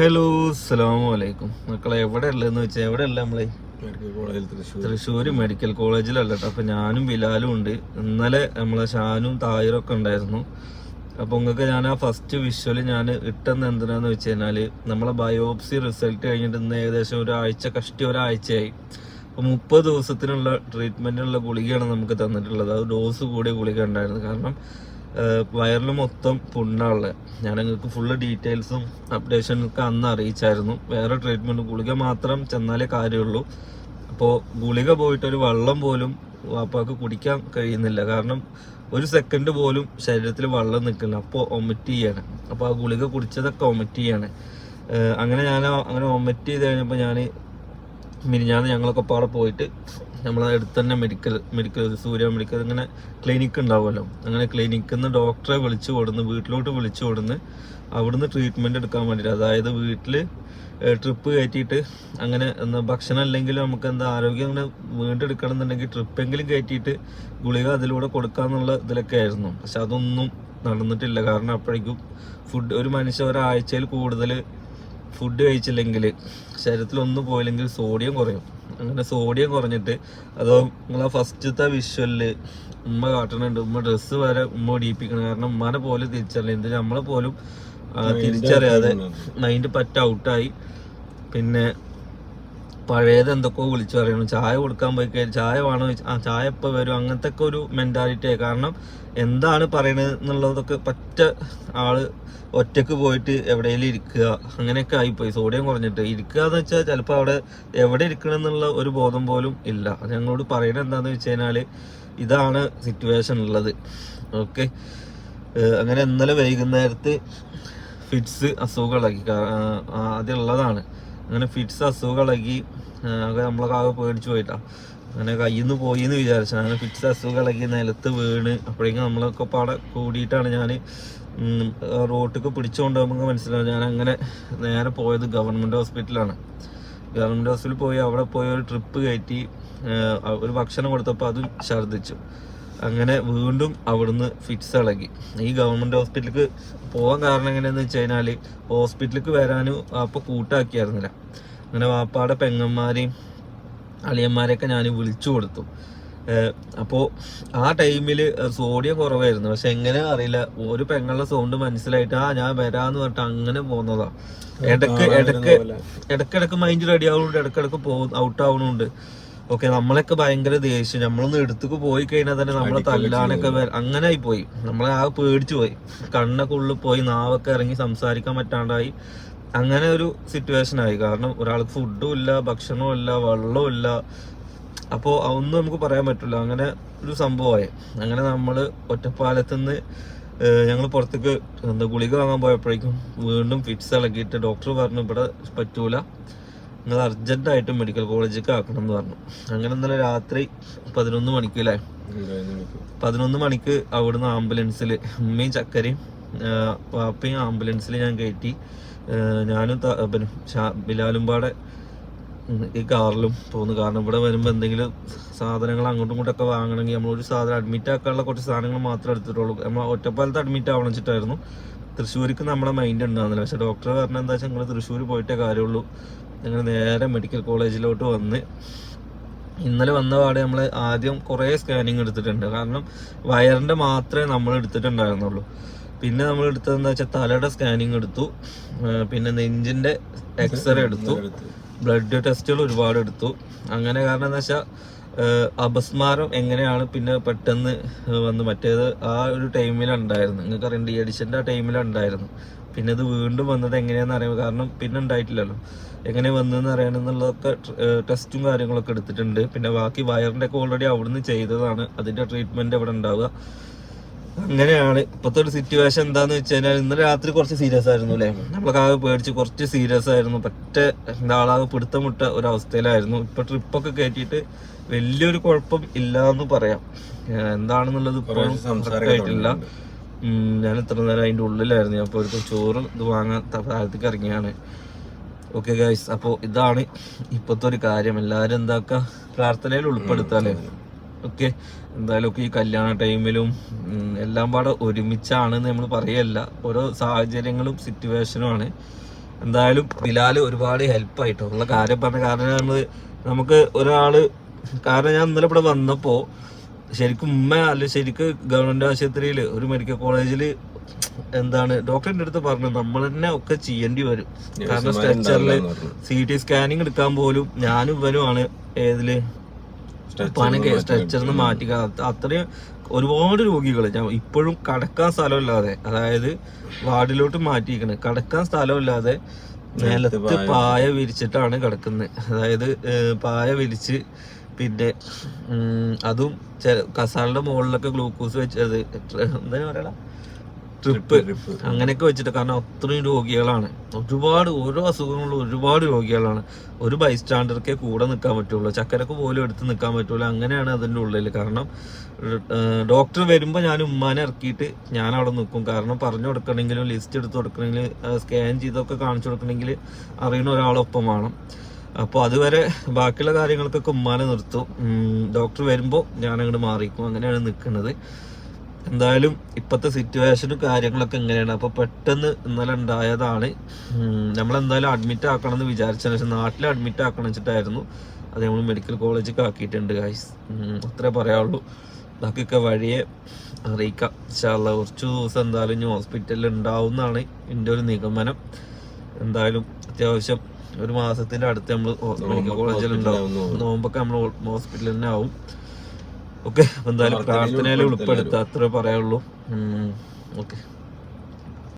Hello അസ്സലാമു വലൈക്കും മക്കളെ എവിടെ ഉള്ളതെന്ന് വെച്ചാൽ എവിടെ അല്ല നമ്മളെ തൃശ്ശൂർ മെഡിക്കൽ കോളേജിലല്ല അപ്പൊ ഞാനും ബിലാലും ഉണ്ട്. ഇന്നലെ നമ്മളെ ഷാനും താഹിറും ഒക്കെ ഉണ്ടായിരുന്നു. അപ്പൊ നിങ്ങൾക്ക് ഞാൻ ആ ഫസ്റ്റ് വിഷ്വൽ ഞാൻ ഇട്ടെന്ന് എന്തിനാന്ന് വെച്ച് കഴിഞ്ഞാൽ നമ്മളെ ബയോപ്സി റിസൾട്ട് കഴിഞ്ഞിട്ട് ഇന്ന് ഏകദേശം ഒരാഴ്ച കഷ്ടി ഒരാഴ്ചയായി. അപ്പൊ മുപ്പത് ദിവസത്തിനുള്ള ട്രീറ്റ്മെന്റിനുള്ള ഗുളികയാണ് നമുക്ക് തന്നിട്ടുള്ളത്. അത് ഡോസ് കൂടിയ ഗുളിക ഉണ്ടായിരുന്നു. കാരണം വയറിൽ മൊത്തം പുണ്ണുള്ളത് ഞാൻ നിങ്ങൾക്ക് ഫുള്ള് ഡീറ്റെയിൽസും അപ്ഡേഷൻ ഒക്കെ അന്ന് അറിയിച്ചായിരുന്നു. വേറെ ട്രീറ്റ്മെന്റ് ഗുളിക മാത്രം ചെന്നാലേ കാര്യമുള്ളൂ. അപ്പോൾ ഗുളിക പോയിട്ടൊരു വെള്ളം പോലും വാപ്പാക്ക് കുടിക്കാൻ കഴിയുന്നില്ല. കാരണം ഒരു സെക്കൻഡ് പോലും ശരീരത്തിൽ വെള്ളം നിൽക്കില്ല. അപ്പോൾ ഒമിറ്റ് ചെയ്യാണ്. അപ്പോൾ ആ ഗുളിക കുടിച്ചതൊക്കെ ഒമിറ്റ് ചെയ്യാണ്. അങ്ങനെ ഞാൻ അങ്ങനെ ഒമിറ്റ് ചെയ്ത് കഴിഞ്ഞപ്പോൾ ഞാൻ മിനിഞ്ഞാന്ന് ഞങ്ങളൊക്കെ പാടെ പോയിട്ട് നമ്മളെ അടുത്ത് തന്നെ മെഡിക്കൽ മെഡിക്കൽ സൂര്യ മെഡിക്കൽ അങ്ങനെ ക്ലിനിക്ക് ഉണ്ടാവുമല്ലോ. അങ്ങനെ ക്ലിനിക്കിൽ നിന്ന് ഡോക്ടറെ വിളിച്ചു കൊടുന്ന് വീട്ടിലോട്ട് വിളിച്ചു കൊടുന്ന് അവിടുന്ന് ട്രീറ്റ്മെന്റ് എടുക്കാൻ വേണ്ടിയിട്ട് അതായത് വീട്ടിൽ ട്രിപ്പ് കയറ്റിയിട്ട് അങ്ങനെ എന്താ ഭക്ഷണം അല്ലെങ്കിലും നമുക്ക് എന്താ ആരോഗ്യം അങ്ങനെ വീണ്ടെടുക്കണം എന്നുണ്ടെങ്കിൽ ട്രിപ്പെങ്കിലും കയറ്റിയിട്ട് ഗുളിക അതിലൂടെ കൊടുക്കാന്നുള്ള ഇതിലൊക്കെ ആയിരുന്നു. പക്ഷെ അതൊന്നും നടന്നിട്ടില്ല. കാരണം അപ്പോഴേക്കും ഫുഡ് ഒരു മനുഷ്യ ഒരാഴ്ചയിൽ കൂടുതൽ ഫുഡ് കഴിച്ചില്ലെങ്കിൽ ശരീരത്തിൽ ഒന്നും പോയില്ലെങ്കിൽ സോഡിയം കുറയും. അങ്ങനെ സോഡിയം കുറഞ്ഞിട്ട്. അതോ നിങ്ങളെ ഫസ്റ്റത്തെ വിഷ്വലിൽ ഉമ്മ കാട്ടണുണ്ട്. ഉമ്മ ഡ്രസ്സ് വരെ ഉമ്മ ഒടിയിപ്പിക്കണം കാരണം ഉമ്മാനെ പോലെ തിരിച്ചറിയില്ല. എന്ത് നമ്മളെ പോലും തിരിച്ചറിയാതെ മൈൻഡ് പറ്റ ഔട്ടായി പിന്നെ പഴയത് എന്തൊക്കെയോ വിളിച്ചു പറയണം ചായ കൊടുക്കാൻ പോയി കഴിഞ്ഞാൽ ചായ വേണോ ആ ചായ എപ്പോൾ വരും? അങ്ങനത്തെ ഒക്കെ ഒരു മെന്റാലിറ്റി കാരണം എന്താണ് പറയണത് എന്നുള്ളതൊക്കെ പറ്റ ആൾ ഒറ്റയ്ക്ക് പോയിട്ട് എവിടെയെങ്കിലും ഇരിക്കുക. അങ്ങനെയൊക്കെ ആയിപ്പോയി. സോഡിയം കുറഞ്ഞിട്ട്. ഇരിക്കുക എന്ന് വെച്ചാൽ ചിലപ്പോൾ അവിടെ എവിടെ ഇരിക്കണം എന്നുള്ള ഒരു ബോധം പോലും ഇല്ല. ഞങ്ങളോട് പറയണത് എന്താണെന്ന് വെച്ച് കഴിഞ്ഞാൽ ഇതാണ് സിറ്റുവേഷൻ ഉള്ളത്. ഓക്കെ. അങ്ങനെ ഇന്നലെ വൈകുന്നേരത്ത് ഫിറ്റ്സ് അസുഖങ്ങളാക്കി ആദ്യം ഉള്ളതാണ്. അങ്ങനെ ഫിറ്റ്സ് അസുഖം അങ്ങനെ നമ്മളൊക്കെ ആകെ പേടിച്ചു പോയിട്ടാ. അങ്ങനെ കയ്യിൽ നിന്ന് പോയി എന്ന് വിചാരിച്ചു. അങ്ങനെ ഫിറ്റ്സ് അസുഖം ഇളകി നിലത്ത് വീണ്. അപ്പോഴേക്കും നമ്മളൊക്കെ പാടെ കൂടിയിട്ടാണ് ഞാൻ റോട്ടിക്ക് പിടിച്ചുകൊണ്ട് നമുക്ക് മനസ്സിലാവും. ഞാൻ അങ്ങനെ നേരെ പോയത് ഗവൺമെന്റ് ഹോസ്പിറ്റലാണ്. ഗവൺമെന്റ് ഹോസ്പിറ്റലിൽ പോയി അവിടെ പോയി ഒരു ട്രിപ്പ് കയറ്റി ഒരു ഭക്ഷണം കൊടുത്തപ്പോൾ അതും ഛർദ്ദിച്ചു. അങ്ങനെ വീണ്ടും അവിടുന്ന് ഫിറ്റ്സ് ഇളകി. ഈ ഗവൺമെന്റ് ഹോസ്പിറ്റലിലേക്ക് പോകാൻ കാരണം എങ്ങനെയാന്ന് വെച്ച് കഴിഞ്ഞാൽ ഹോസ്പിറ്റലിലേക്ക് വരാനും വാപ്പ കൂട്ടാക്കിയായിരുന്നില്ല. അങ്ങനെ വാപ്പാടെ പെങ്ങന്മാരെയും അളിയന്മാരെയൊക്കെ ഞാൻ വിളിച്ചു കൊടുത്തു. അപ്പോൾ ആ ടൈമിൽ സോഡിയം കുറവായിരുന്നു. പക്ഷെ എങ്ങനെ അറിയില്ല. ഒരു പെങ്ങളുടെ സൗണ്ട് മനസ്സിലായിട്ട് ആ ഞാൻ വരാന്ന് പറഞ്ഞിട്ട് അങ്ങനെ പോകുന്നതാ ഇടയ്ക്ക് ഇടയ്ക്ക് ഇടക്കിടക്ക് മൈൻഡ് റെഡി ആവുന്നുണ്ട് ഇടക്കിടക്ക് പോകും ഔട്ട് ആവുന്നുണ്ട് ഓക്കെ നമ്മളൊക്കെ ഭയങ്കര ദേഷ്യം. നമ്മളൊന്ന് എടുത്തു പോയി കഴിഞ്ഞാൽ തന്നെ നമ്മളെ തല്ലാനൊക്കെ അങ്ങനെ ആയി പോയി നമ്മളെ ആ പേടിച്ചു പോയി. കണ്ണൊക്കെ ഉള്ളിൽ പോയി നാവൊക്കെ ഇറങ്ങി സംസാരിക്കാൻ പറ്റാണ്ടായി. അങ്ങനെ ഒരു സിറ്റുവേഷൻ ആയി. കാരണം ഒരാൾക്ക് ഫുഡും ഇല്ല ഭക്ഷണവും ഇല്ല വെള്ളവും ഇല്ല. അപ്പോൾ ഒന്നും നമുക്ക് പറയാൻ പറ്റില്ല. അങ്ങനെ ഒരു സംഭവമായി. അങ്ങനെ നമ്മൾ ഒറ്റപ്പാലത്ത് നിന്ന് ഞങ്ങൾ പുറത്തേക്ക് എന്താ ഗുളിക വാങ്ങാൻ പോയപ്പോഴേക്കും വീണ്ടും ഫിറ്റ്സ് ഇളകിയിട്ട് ഡോക്ടർ പറഞ്ഞു ഇവിടെ പറ്റൂല. നിങ്ങൾ അർജന്റായിട്ട് മെഡിക്കൽ കോളേജിലേക്ക് ആക്കണം എന്ന് പറഞ്ഞു. അങ്ങനെ ഇന്നലെ രാത്രി പതിനൊന്ന് മണിക്ക് അല്ലേ പതിനൊന്ന് മണിക്ക് അവിടുന്ന് ആംബുലൻസിൽ ഉമ്മയും ചക്കരയും പാപ്പയും ആംബുലൻസിൽ ഞാൻ കയറ്റി. ഞാനും പിന്നെ ബിലാലും പാടെ ഈ കാറിലും പോകുന്നു. കാരണം ഇവിടെ വരുമ്പോൾ എന്തെങ്കിലും സാധനങ്ങൾ അങ്ങോട്ടും ഇങ്ങോട്ടൊക്കെ വാങ്ങണമെങ്കിൽ നമ്മൾ ഒരു സാധനം അഡ്മിറ്റ് ആക്കാനുള്ള കുറച്ച് സാധനങ്ങൾ മാത്രമേ എടുത്തിട്ടുള്ളൂ. നമ്മൾ ഒറ്റപ്പാലത്ത് അഡ്മിറ്റ് ആവണം വെച്ചിട്ടായിരുന്നു. തൃശ്ശൂർക്ക് നമ്മുടെ മൈൻഡ് ഉണ്ടാകുന്നില്ല പക്ഷെ ഡോക്ടർ പറഞ്ഞ എന്താ വെച്ചാൽ നിങ്ങൾ തൃശ്ശൂർ പോയിട്ടേ കാര്യമുള്ളൂ. ഞങ്ങൾ നേരെ മെഡിക്കൽ കോളേജിലോട്ട് വന്ന് ഇന്നലെ വന്ന പാടെ നമ്മൾ ആദ്യം കുറേ സ്കാനിങ് എടുത്തിട്ടുണ്ട്. കാരണം വയറിന്റെ മാത്രമേ നമ്മൾ എടുത്തിട്ടുണ്ടായിരുന്നുള്ളൂ. പിന്നെ നമ്മൾ എടുത്തത് എന്താ വെച്ചാൽ തലയുടെ സ്കാനിങ് എടുത്തു. പിന്നെ നെഞ്ചിന്റെ എക്സ്റേ എടുത്തു. ബ്ലഡ് ടെസ്റ്റുകൾ ഒരുപാട് എടുത്തു. അങ്ങനെ കാരണം എന്താ വെച്ചാൽ അപസ്മാരം എങ്ങനെയാണ് പിന്നെ പെട്ടെന്ന് വന്ന് മറ്റേത് ആ ഒരു ടൈമിലുണ്ടായിരുന്നു. നിങ്ങൾക്ക് അറിയാം ഡി അഡിഷന്റെ ആ ടൈമിലുണ്ടായിരുന്നു. പിന്നെ ഇത് വീണ്ടും വന്നത് എങ്ങനെയാണെന്ന് അറിയാം കാരണം പിന്നെ ഉണ്ടായിട്ടില്ലല്ലോ. എങ്ങനെ വന്നതെന്ന് അറിയണമെന്നുള്ളതൊക്കെ ടെസ്റ്റും കാര്യങ്ങളൊക്കെ എടുത്തിട്ടുണ്ട്. പിന്നെ ബാക്കി വയറിന്റെ ഒക്കെ ഓൾറെഡി അവിടുന്ന് ചെയ്തതാണ്. അതിന്റെ ട്രീറ്റ്മെന്റ് അവിടെ ഉണ്ടാവുക. അങ്ങനെയാണ്. ഇപ്പോഴത്തെ ഒരു സിറ്റുവേഷൻ എന്താന്ന് വെച്ച് കഴിഞ്ഞാൽ ഇന്നലെ രാത്രി കുറച്ച് സീരിയസ് ആയിരുന്നു അല്ലേ നമ്മളൊക്കെ ആകെ പേടിച്ച് കുറച്ച് സീരിയസ് ആയിരുന്നു. പറ്റ എന്താ ആളാകെ പിടുത്തം വിട്ട ഒരു അവസ്ഥയിലായിരുന്നു ഇപ്പൊ ട്രിപ്പൊക്കെ കയറ്റിയിട്ട് വലിയൊരു കുഴപ്പം ഇല്ല എന്ന് പറയാം എന്താണെന്നുള്ളത് ഇപ്പോഴും സംസാരമായിട്ടില്ല ഞാൻ ഇത്ര നേരം അതിന്റെ ഉള്ളിലായിരുന്നു. ഞാൻ ഇപ്പോൾ ഒരു ചോറ് ഇത് വാങ്ങാൻ താഴത്തേക്ക് ഇറങ്ങിയാണ്. ഓക്കെ ഗൈസ് അപ്പോൾ ഇതാണ് ഇപ്പോഴത്തെ ഒരു കാര്യം. എല്ലാവരും എന്താക്കുക പ്രാർത്ഥനയിൽ ഉൾപ്പെടുത്താല്ലേ? ഓക്കെ എന്തായാലും ഒക്കെ ഈ കല്യാണ ടൈമിലും എല്ലാം പാടെ ഒരുമിച്ചാണെന്ന് നമ്മൾ പറയല്ല. ഓരോ സാഹചര്യങ്ങളും സിറ്റുവേഷനുമാണ് എന്തായാലും ബിലാൽ ഒരുപാട് ഹെൽപ്പ് ആയിട്ടോ ഉള്ള കാര്യം പറഞ്ഞ കാരണം നമ്മൾ നമുക്ക് ഒരാൾ കാരണം ഞാൻ ഇന്നലെ ഇവിടെ വന്നപ്പോൾ ശരിക്കും ഉമ്മ അല്ല ശരിക്കും ഗവൺമെന്റ് ആശുപത്രിയിൽ ഒരു മെഡിക്കൽ കോളേജിൽ എന്താണ് ഡോക്ടറിന്റെ അടുത്ത് പറഞ്ഞു നമ്മൾ തന്നെ ഒക്കെ ചെയ്യേണ്ടി വരും. കാരണം സ്ട്രെച്ചറിൽ സി ടി സ്കാനിങ് എടുക്കാൻ പോലും ഞാനും ഇവനുമാണ് ഏതിൽ? പനൊക്കെ സ്ട്രെച്ചറിന്ന് മാറ്റി അത്രയും ഒരുപാട് രോഗികൾ ഞാൻ ഇപ്പോഴും കടക്കാൻ സ്ഥലമില്ലാതെ അതായത് വാർഡിലോട്ട് മാറ്റിയിരിക്കണ്. കടക്കാൻ സ്ഥലമില്ലാതെ നിലത്ത് പായ വിരിച്ചിട്ടാണ് കിടക്കുന്നത് അതായത് പായ വിരിച്ച് പിന്നെ അതും കസാലിന്റെ മുകളിലൊക്കെ ഗ്ലൂക്കോസ് വെച്ചത് എന്താ പറയല ട്രിപ്പ് അങ്ങനെയൊക്കെ വെച്ചിട്ട് കാരണം അത്രയും രോഗികളാണ്. ഒരുപാട് ഓരോ അസുഖങ്ങളും ഒരുപാട് രോഗികളാണ്. ഒരു ബൈ ബൈസ്റ്റാൻഡർക്കേ കൂടെ നിൽക്കാൻ പറ്റുള്ളൂ. ചക്കരക്ക് പോലും എടുത്ത് നിൽക്കാൻ പറ്റുള്ളൂ അങ്ങനെയാണ് അതിന്റെ ഉള്ളിൽ. കാരണം ഡോക്ടർ വരുമ്പോൾ ഞാൻ ഉമ്മാനെ ഇറക്കിയിട്ട് ഞാൻ അവിടെ നിൽക്കും. കാരണം പറഞ്ഞു കൊടുക്കണമെങ്കിലും ലിസ്റ്റ് എടുത്ത് കൊടുക്കണമെങ്കിൽ സ്കാൻ ചെയ്തൊക്കെ കാണിച്ചു കൊടുക്കണമെങ്കിൽ അറിയുന്ന ഒരാളൊപ്പം വേണം. അപ്പോൾ അതുവരെ ബാക്കിയുള്ള കാര്യങ്ങൾക്കൊക്കെ ഉമ്മാനെ നിർത്തും. ഡോക്ടർ വരുമ്പോൾ ഞാൻ അങ്ങോട്ട് മാറിക്കും. അങ്ങനെയാണ് നിൽക്കുന്നത്. എന്തായാലും ഇപ്പോഴത്തെ സിറ്റുവേഷനും കാര്യങ്ങളൊക്കെ എങ്ങനെയാണ്? അപ്പോൾ പെട്ടെന്ന് ഇന്നലെ ഉണ്ടായതാണ്. നമ്മളെന്തായാലും അഡ്മിറ്റ് ആക്കണം എന്ന് വിചാരിച്ചതിന് ശേഷം നാട്ടിൽ അഡ്മിറ്റ് ആക്കണം വെച്ചിട്ടായിരുന്നു. അത് നമ്മൾ മെഡിക്കൽ കോളേജിൽ ആക്കിയിട്ടുണ്ട് ഗൈസ് അത്രേ പറയാവുള്ളൂ. ബാക്കിയൊക്കെ വഴിയെ അറിയിക്കാം. ഇൻഷാല്ല കുറച്ച് ദിവസം എന്തായാലും ഇനി ഹോസ്പിറ്റലിൽ ഉണ്ടാവുന്നതാണ് എന്റെ ഒരു നിഗമനം. എന്തായാലും അത്യാവശ്യം ഒരു മാസത്തിന്റെ അടുത്ത് നമ്മൾ മെഡിക്കൽ കോളേജിൽ ഉണ്ടാവും. നോമ്പൊക്കെ നമ്മൾ ഹോസ്പിറ്റലിൽ തന്നെ ആവും. ഓക്കെ എന്തായാലും പ്രാർത്ഥനയിൽ ഉൾപ്പെടുത്തുക അത്രേ പറയുള്ളൂ ഓക്കെ.